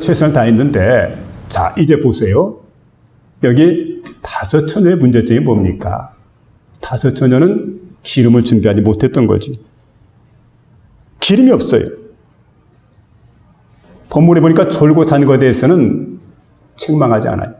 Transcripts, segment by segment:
최선을 다했는데 자 이제 보세요. 여기 다섯 처녀의 문제점이 뭡니까? 다섯 처녀는 기름을 준비하지 못했던 거지. 기름이 없어요. 본문에 보니까 졸고 잔 것에 대해서는 책망하지 않아요.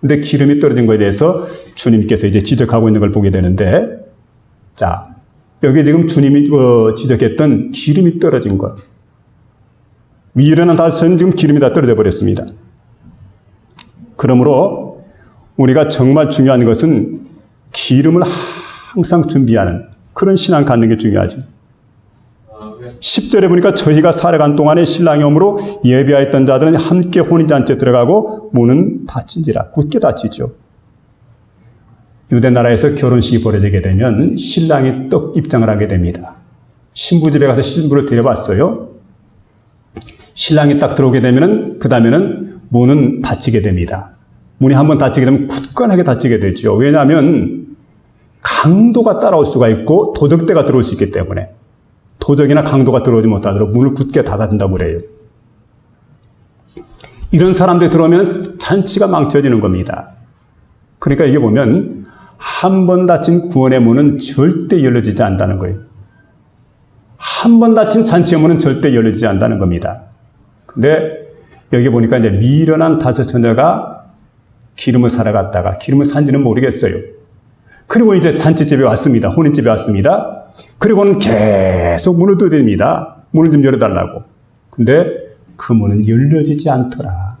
근데 기름이 떨어진 것에 대해서 주님께서 이제 지적하고 있는 걸 보게 되는데, 자, 여기 지금 주님이 어, 지적했던 기름이 떨어진 것. 위에는 다선 지금 기름이 다 떨어져 버렸습니다. 그러므로 우리가 정말 중요한 것은 기름을 항상 준비하는 그런 신앙 갖는 게 중요하죠. 10절에 보니까 저희가 살아간 동안에 신랑이 오므로 예비하였던 자들은 함께 혼인잔치에 들어가고 문은 닫힌지라 굳게 닫히죠. 유대 나라에서 결혼식이 벌어지게 되면 신랑이 떡 입장을 하게 됩니다. 신부 집에 가서 신부를 데려봤어요. 신랑이 딱 들어오게 되면은 그 다음에는 문은 닫히게 됩니다. 문이 한번 닫히게 되면 굳건하게 닫히게 되죠. 왜냐하면 강도가 따라올 수가 있고 도적대가 들어올 수 있기 때문에 도적이나 강도가 들어오지 못하도록 문을 굳게 닫아둔다고 그래요. 이런 사람들이 들어오면 잔치가 망쳐지는 겁니다. 그러니까 이게 보면 한 번 닫힌 구원의 문은 절대 열려지지 않는다는 거예요. 한 번 닫힌 잔치의 문은 절대 열려지지 않는다는 겁니다. 근데 여기 보니까 이제 미련한 다섯 처녀가 기름을 사러 갔다가 기름을 산지는 모르겠어요. 그리고 이제 잔치집에 왔습니다. 혼인집에 왔습니다. 그리고는 계속 문을 두드립니다. 문을 좀 열어달라고. 근데 그 문은 열려지지 않더라.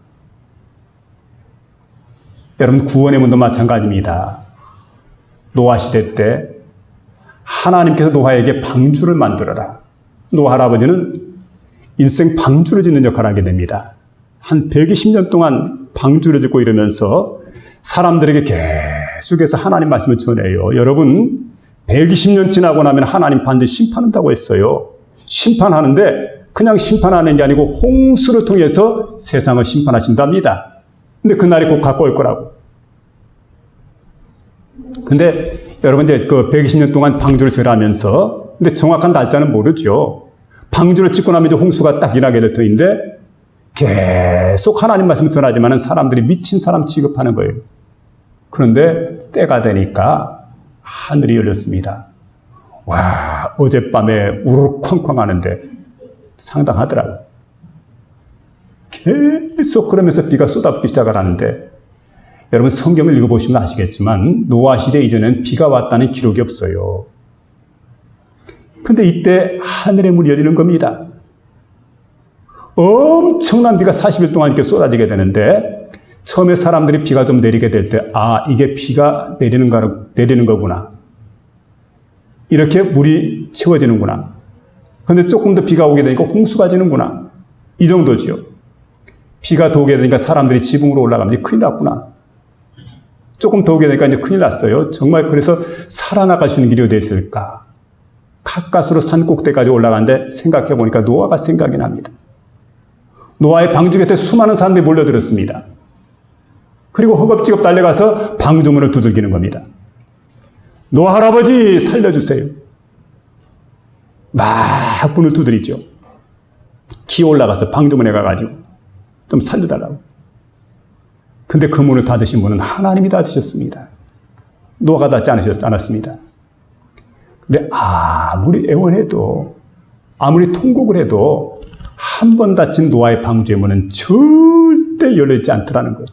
여러분, 구원의 문도 마찬가지입니다. 노아 시대 때 하나님께서 노아에게 방주를 만들어라. 노아 할아버지는 일생 방주를 짓는 역할을 하게 됩니다. 한 120년 동안 방주를 짓고 이러면서 사람들에게 계속해서 하나님 말씀을 전해요. 여러분, 120년 지나고 나면 하나님 반드시 심판한다고 했어요. 심판하는데 그냥 심판하는 게 아니고 홍수를 통해서 세상을 심판하신답니다. 근데 그날이 곧 가까울 거라고. 근데 여러분 이제 그 120년 동안 방주를 절하면서 근데 정확한 날짜는 모르죠. 방주를 짓고 나면 이제 홍수가 딱 일하게 될 터인데 계속 하나님 말씀을 전하지만은 사람들이 미친 사람 취급하는 거예요. 그런데 때가 되니까 하늘이 열렸습니다. 와, 어젯밤에 우르르 쾅쾅 하는데 상당하더라고. 계속 그러면서 비가 쏟아붓기 시작을 하는데 여러분 성경을 읽어보시면 아시겠지만 노아 시대 이전엔 비가 왔다는 기록이 없어요. 근데 이때 하늘의 문이 열리는 겁니다. 엄청난 비가 40일 동안 이렇게 쏟아지게 되는데 처음에 사람들이 비가 좀 내리게 될 때, 아, 이게 비가 내리는 거, 내리는 거구나. 이렇게 물이 채워지는구나. 근데 조금 더 비가 오게 되니까 홍수가 지는구나. 이 정도지요. 비가 더 오게 되니까 사람들이 지붕으로 올라가면 큰일 났구나. 조금 더 오게 되니까 이제 큰일 났어요. 정말 그래서 살아나갈 수 있는 길이 어디 있을까? 가까스로 산 꼭대까지 올라가는데 생각해 보니까 노아가 생각이 납니다. 노아의 방주 곁에 수많은 사람들이 몰려들었습니다. 그리고 허겁지겁 달려가서 방주문을 두들기는 겁니다. 노아 할아버지 살려주세요. 막 문을 두드리죠. 기 올라가서 방주문에 가가지고 좀 살려달라고. 근데 그 문을 닫으신 분은 하나님이 닫으셨습니다. 노아가 닫지 않으셨, 않았습니다. 근데 아무리 애원해도, 아무리 통곡을 해도, 한번 닫힌 노아의 방주의 문은 절대 열리지 않더라는 거예요.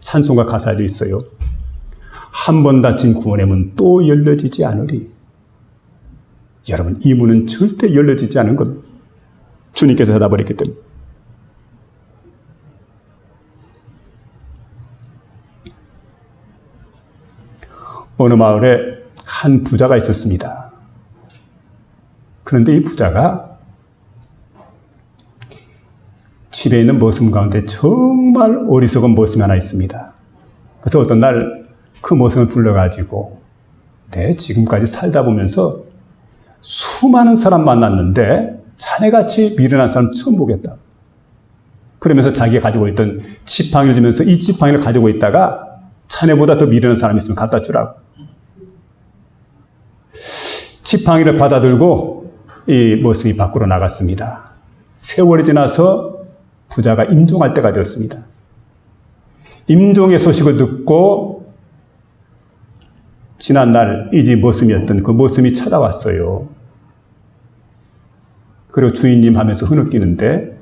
찬송가 가사에도 있어요. 한 번 닫힌 구원의 문 또 열려지지 않으리. 여러분, 이 문은 절대 열려지지 않은 겁니다. 주님께서 닫아버렸기 때문에. 어느 마을에 한 부자가 있었습니다. 그런데 이 부자가 집에 있는 머슴 가운데 정말 어리석은 머슴이 하나 있습니다. 그래서 어떤 날 그 머슴을 불러가지고 내 지금까지 살다 보면서 수많은 사람 만났는데 자네같이 미련한 사람 처음 보겠다. 그러면서 자기가 가지고 있던 지팡이를 주면서 이 지팡이를 가지고 있다가 자네보다 더 미련한 사람이 있으면 갖다 주라고. 지팡이를 받아들고 이 모습이 밖으로 나갔습니다. 세월이 지나서 부자가 임종할 때가 되었습니다. 임종의 소식을 듣고 지난날 이지 머슴이었던 그 머슴이 찾아왔어요. 그리고 주인님 하면서 흐느끼는데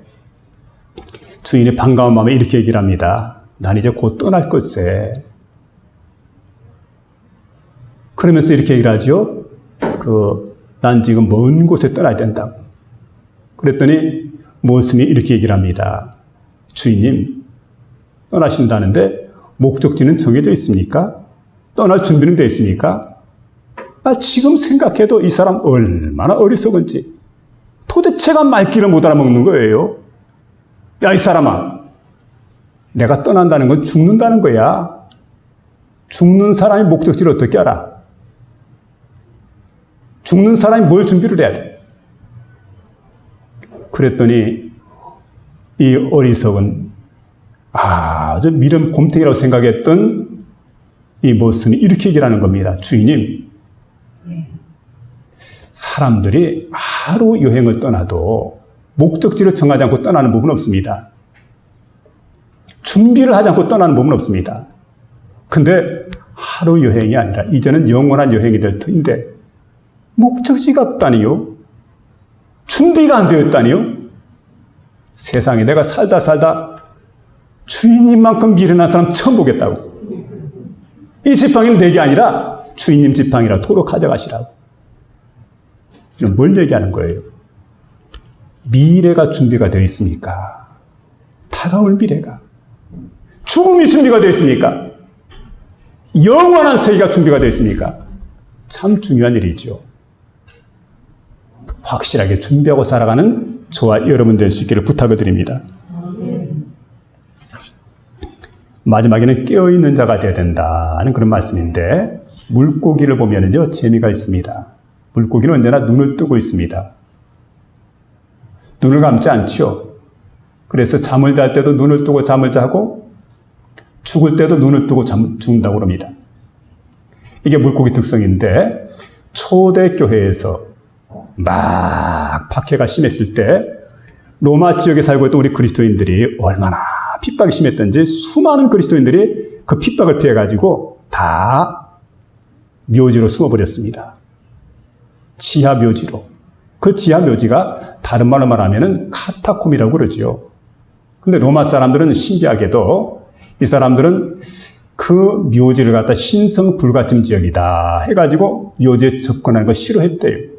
주인이 반가운 마음에 이렇게 얘기를 합니다. 난 이제 곧 떠날 것세. 그러면서 이렇게 얘기를 하죠. 그, 난 지금 먼 곳에 떠나야 된다고. 그랬더니 머슴이 이렇게 얘기를 합니다. 주인님, 떠나신다는데 목적지는 정해져 있습니까? 떠날 준비는 되어 있습니까? 아, 지금 생각해도 이 사람 얼마나 어리석은지 도대체가 말귀를 못 알아먹는 거예요. 야, 이 사람아. 내가 떠난다는 건 죽는다는 거야. 죽는 사람이 목적지를 어떻게 알아? 죽는 사람이 뭘 준비를 해야 돼? 그랬더니 이 어리석은 아주 미련 곰탱이라고 생각했던 이 모습이 이렇게 얘기를 하는 겁니다. 주인님, 사람들이 하루 여행을 떠나도 목적지를 정하지 않고 떠나는 부분은 없습니다. 준비를 하지 않고 떠나는 부분은 없습니다. 근데 하루 여행이 아니라 이제는 영원한 여행이 될 터인데 목적지가 없다니요? 준비가 안 되었다니요? 세상에 내가 살다 살다 주인님만큼 미련한 사람 처음 보겠다고. 이 지팡이는 내게 아니라 주인님 지팡이라 도로 가져가시라고. 이건 뭘 얘기하는 거예요? 미래가 준비가 되어 있습니까? 다가올 미래가. 죽음이 준비가 되어 있습니까? 영원한 세계가 준비가 되어 있습니까? 참 중요한 일이죠. 확실하게 준비하고 살아가는 저와 여러분 될 수 있기를 부탁을 드립니다. 마지막에는 깨어있는 자가 되어야 된다는 그런 말씀인데, 물고기를 보면은요, 재미가 있습니다. 물고기는 언제나 눈을 뜨고 있습니다. 눈을 감지 않죠. 그래서 잠을 잘 때도 눈을 뜨고 잠을 자고, 죽을 때도 눈을 뜨고 잠, 죽는다고 합니다. 이게 물고기 특성인데, 초대교회에서 막 박해가 심했을 때, 로마 지역에 살고 있던 우리 그리스도인들이 얼마나 핍박이 심했던지 수많은 그리스도인들이 그 핍박을 피해가지고 다 묘지로 숨어버렸습니다. 지하 묘지로. 그 지하 묘지가 다른 말로 말하면은 카타콤이라고 그러죠. 근데 로마 사람들은 신기하게도 이 사람들은 그 묘지를 갖다 신성 불가침 지역이다 해가지고 묘지에 접근하는 걸 싫어했대요.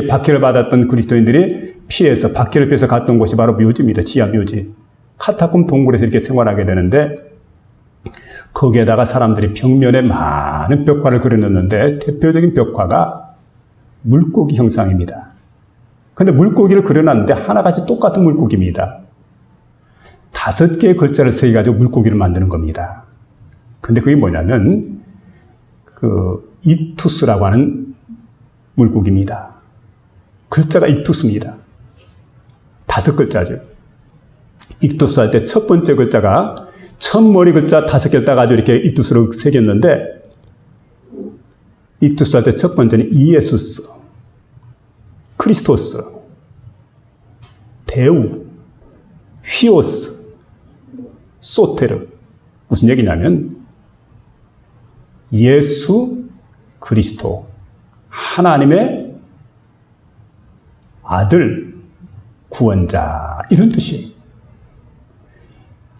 박해를 받았던 그리스도인들이 피해서 박해를 피해서 갔던 곳이 바로 묘지입니다. 지하 묘지. 카타콤 동굴에서 이렇게 생활하게 되는데 거기에다가 사람들이 벽면에 많은 벽화를 그려놓는데 대표적인 벽화가 물고기 형상입니다. 근데 물고기를 그려놨는데 하나같이 똑같은 물고기입니다. 다섯 개의 글자를 새겨가지고 물고기를 만드는 겁니다. 근데 그게 뭐냐면 그 이투스라고 하는 물고기입니다. 글자가 이투스입니다. 다섯 글자죠. 익투스 할 때 첫 번째 글자가 첫 머리 글자 다섯 개를 따가지고 이렇게 익투스로 새겼는데 익투스 할 때 첫 번째는 이에수스, 크리스토스, 대우, 휘오스, 소테르. 무슨 얘기냐면 예수 그리스도 하나님의 아들 구원자 이런 뜻이에요.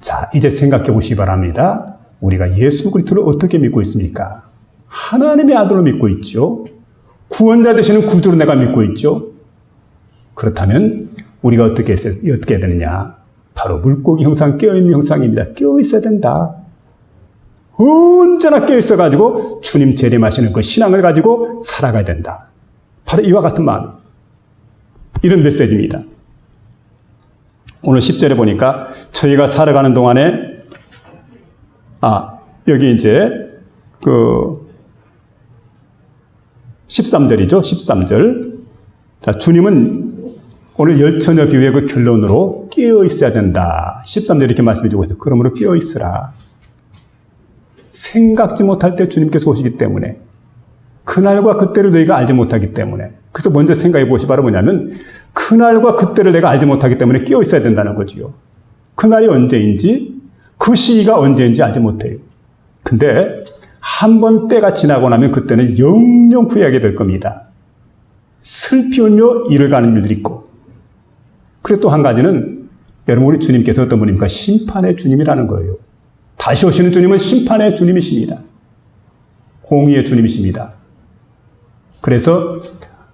자, 이제 생각해 보시기 바랍니다. 우리가 예수 그리스도를 어떻게 믿고 있습니까? 하나님의 아들로 믿고 있죠. 구원자 되시는 구주로 내가 믿고 있죠. 그렇다면 우리가 어떻게 어떻게 해야 되느냐? 바로 물고기 형상 깨어있는 형상입니다. 깨어있어야 된다. 언제나 깨어있어가지고 주님 재림하시는 그 신앙을 가지고 살아가야 된다. 바로 이와 같은 마음. 이런 메시지입니다. 오늘 10절에 보니까 저희가 살아가는 동안에 아, 여기 이제 그 13절이죠. 13절. 자, 주님은 오늘 열처녀 비유의 그 결론으로 깨어 있어야 된다. 13절 이렇게 말씀해 주고 있어요. 그러므로 깨어 있으라. 생각지 못할 때 주님께서 오시기 때문에 그날과 그때를 너희가 알지 못하기 때문에 그래서 먼저 생각해 보시 바로 뭐냐면 그날과 그때를 내가 알지 못하기 때문에 깨어 있어야 된다는 거지요. 그날이 언제인지 그 시기가 언제인지 알지 못해요. 근데 한 번 때가 지나고 나면 그때는 영영 후회하게 될 겁니다. 슬피 울며 일을 가는 일들이 있고. 그리고 또 한 가지는 여러분 우리 주님께서 어떤 분입니까? 심판의 주님이라는 거예요. 다시 오시는 주님은 심판의 주님이십니다. 공의의 주님이십니다. 그래서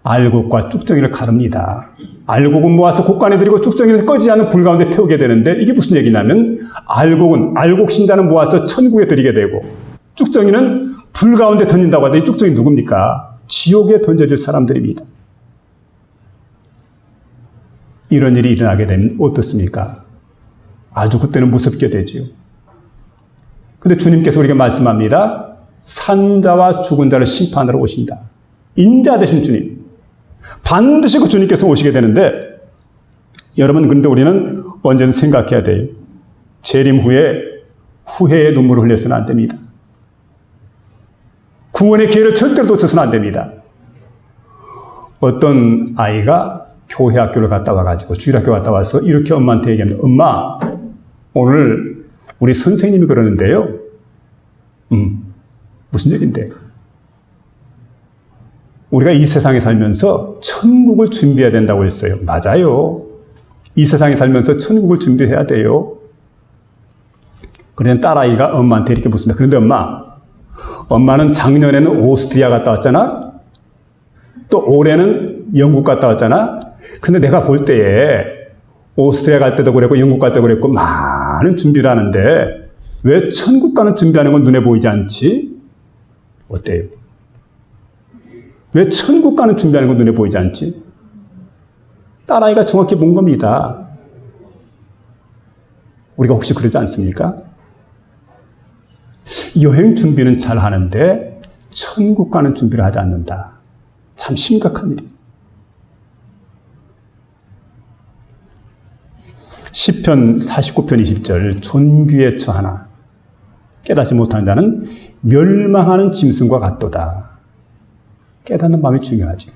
알곡과 쭉정이를 가릅니다. 알곡은 모아서 곡간에 들이고 쭉정이를 꺼지지 않는 불 가운데 태우게 되는데 이게 무슨 얘기냐면 알곡은 알곡 신자는 모아서 천국에 들이게 되고 쭉정이는 불 가운데 던진다고 하는데 이 쭉정이 누굽니까? 지옥에 던져질 사람들입니다. 이런 일이 일어나게 되면 어떻습니까? 아주 그때는 무섭게 되지요. 근데 주님께서 우리에게 말씀합니다. 산자와 죽은 자를 심판하러 오신다. 인자 되신 주님. 반드시 그 주님께서 오시게 되는데, 여러분, 그런데 우리는 언제든 생각해야 돼요. 재림 후에 후회의 눈물을 흘려서는 안 됩니다. 구원의 기회를 절대로 놓쳐서는 안 됩니다. 어떤 아이가 교회 학교를 갔다 와가지고 주일학교 갔다 와서 이렇게 엄마한테 얘기합니다. 엄마, 오늘 우리 선생님이 그러는데요. 음, 무슨 얘기인데? 우리가 이 세상에 살면서 천국을 준비해야 된다고 했어요. 맞아요. 이 세상에 살면서 천국을 준비해야 돼요. 그런 딸아이가 엄마한테 이렇게 묻습니다. 그런데 엄마, 엄마는 작년에는 오스트리아 갔다 왔잖아? 또 올해는 영국 갔다 왔잖아? 근데 내가 볼 때에 오스트리아 갈 때도 그랬고 영국 갈 때도 그랬고 많은 준비를 하는데 왜 천국 가는 준비하는 건 눈에 보이지 않지? 어때요? 왜 천국 가는 준비하는 건 눈에 보이지 않지? 딸아이가 정확히 본 겁니다. 우리가 혹시 그러지 않습니까? 여행 준비는 잘 하는데 천국 가는 준비를 하지 않는다. 참 심각한 일이에요. 10편 49편 20절 존귀에 처하나 깨닫지 못하는 자는 멸망하는 짐승과 같도다. 깨닫는 마음이 중요하지.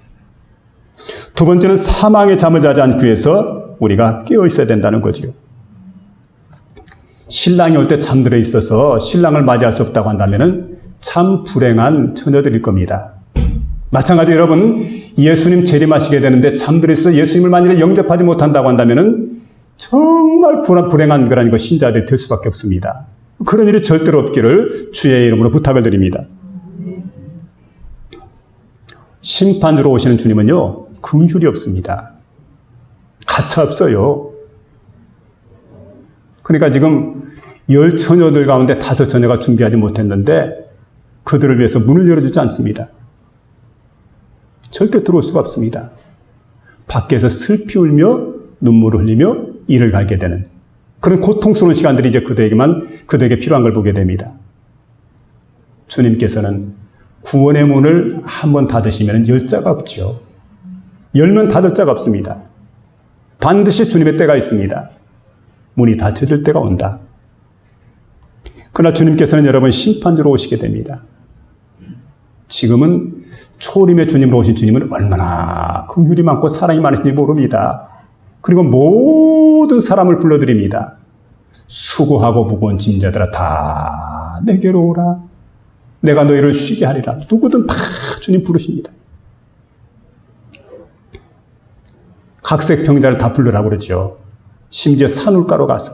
두 번째는 사망의 잠을 자지 않기 위해서 우리가 깨어 있어야 된다는 거죠. 신랑이 올 때 잠들어 있어서 신랑을 맞이할 수 없다고 한다면 참 불행한 처녀들일 겁니다. 마찬가지로 여러분 예수님 재림하시게 되는데 잠들어 있어 예수님을 만일에 영접하지 못한다고 한다면 정말 불행한 거라는 거 신자들이 될 수밖에 없습니다. 그런 일이 절대로 없기를 주의 이름으로 부탁을 드립니다. 심판으로 오시는 주님은요, 긍휼이 없습니다. 가차 없어요. 그러니까 지금 열 처녀들 가운데 다섯 처녀가 준비하지 못했는데 그들을 위해서 문을 열어주지 않습니다. 절대 들어올 수가 없습니다. 밖에서 슬피 울며 눈물을 흘리며 일을 갈게 되는 그런 고통스러운 시간들이 이제 그들에게만 그들에게 필요한 걸 보게 됩니다. 주님께서는 구원의 문을 한번 닫으시면 열 자가 없죠. 열면 닫을 자가 없습니다. 반드시 주님의 때가 있습니다. 문이 닫혀질 때가 온다. 그러나 주님께서는 여러분 심판주로 오시게 됩니다. 지금은 초림의 주님으로 오신 주님은 얼마나 긍휼이 많고 사랑이 많으신지 모릅니다. 그리고 모든 사람을 불러드립니다. 수고하고 무거운 짐자들아 다 내게로 오라. 내가 너희를 쉬게 하리라. 누구든 다 주님 부르십니다. 각색 병자를 다 불러라 그러죠. 심지어 산울가로 가서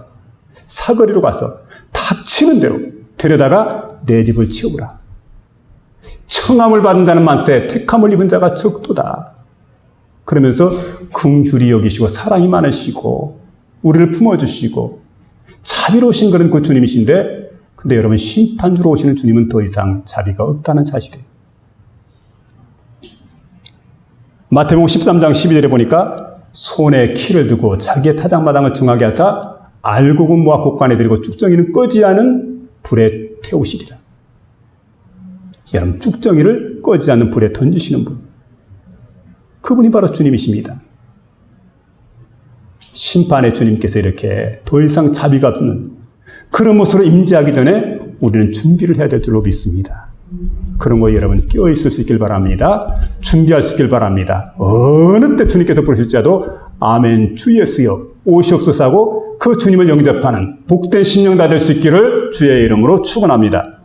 사거리로 가서 닥치는 대로 데려다가 내 집을 치우라. 청함을 자는 많대 택함을 입은 자가 적도다. 그러면서 긍휼히 여기시고 사랑이 많으시고 우리를 품어주시고 자비로우신 그런 그 주님이신데 근데 여러분 심판주로 오시는 주님은 더 이상 자비가 없다는 사실이에요. 마태복음 13장 12절에 보니까 손에 키를 두고 자기의 타작마당을 정하게 하사 알곡은 모아 곡간에 들이고 쭉정이는 꺼지 않은 불에 태우시리라. 여러분 쭉정이를 꺼지 않는 불에 던지시는 분. 그분이 바로 주님이십니다. 심판의 주님께서 이렇게 더 이상 자비가 없는 그런 모습으로 임재하기 전에 우리는 준비를 해야 될 줄로 믿습니다. 그런 거에 여러분 끼어 있을 수 있길 바랍니다. 준비할 수 있길 바랍니다. 어느 때 주님께서 부르실지라도 아멘 주 예수여 오시옵소서 하고 그 주님을 영접하는 복된 심령 다 될 수 있기를 주의 이름으로 축원합니다.